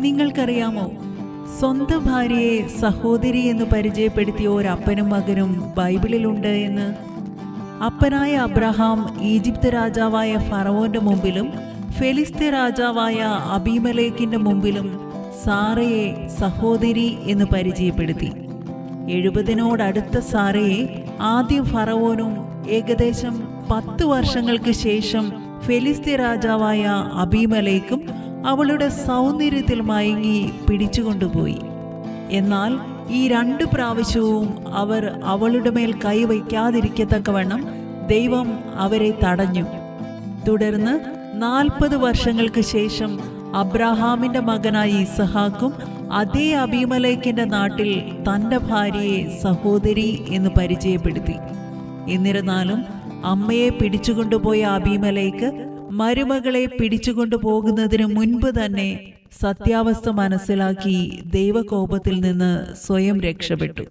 നിങ്ങൾക്കറിയാമോ? സ്വന്തം ഭാര്യയെ സഹോദരി എന്ന് പരിചയപ്പെടുത്തിയ ഒരപ്പനും മകനും ബൈബിളിലുണ്ട് എന്ന്? അപ്പനായ അബ്രഹാം ഈജിപ്ത് രാജാവായ ഫറവോന്റെ മുമ്പിലും ഫെലിസ്തീൻ രാജാവായ അബീമലേക്കിന്റെ മുമ്പിലും സാറയെ സഹോദരി എന്ന് പരിചയപ്പെടുത്തി. എഴുപതിനോടടുത്ത സാറയെ ആദ്യം ഫറവോനും ഏകദേശം പത്ത് വർഷങ്ങൾക്ക് ശേഷം ഫെലിസ്തീൻ രാജാവായ അബീമലേക്കും അവളുടെ സൗന്ദര്യത്തിൽ മയങ്ങി പിടിച്ചുകൊണ്ടുപോയി. എന്നാൽ ഈ രണ്ട് പ്രാവശ്യവും അവർ അവളുടെ മേൽ കൈവയ്ക്കാതിരിക്കത്തക്കവണ്ണം ദൈവം അവരെ തടഞ്ഞു. തുടർന്ന് നാൽപ്പത് വർഷങ്ങൾക്ക് ശേഷം അബ്രഹാമിന്റെ മകനായ ഇസഹാക്കും അതേ അബീമലേക്കിന്റെ നാട്ടിൽ തന്റെ ഭാര്യയെ സഹോദരി എന്ന് പരിചയപ്പെടുത്തി. എന്നിരുന്നാലും അമ്മയെ പിടിച്ചുകൊണ്ടുപോയ അബീമലേക്ക് മരുമകളെ പിടിച്ചുകൊണ്ടു പോകുന്നതിന് മുൻപ് തന്നെ സത്യാവസ്ഥ മനസ്സിലാക്കി ദൈവകോപത്തിൽ നിന്ന് സ്വയം രക്ഷപ്പെട്ടു.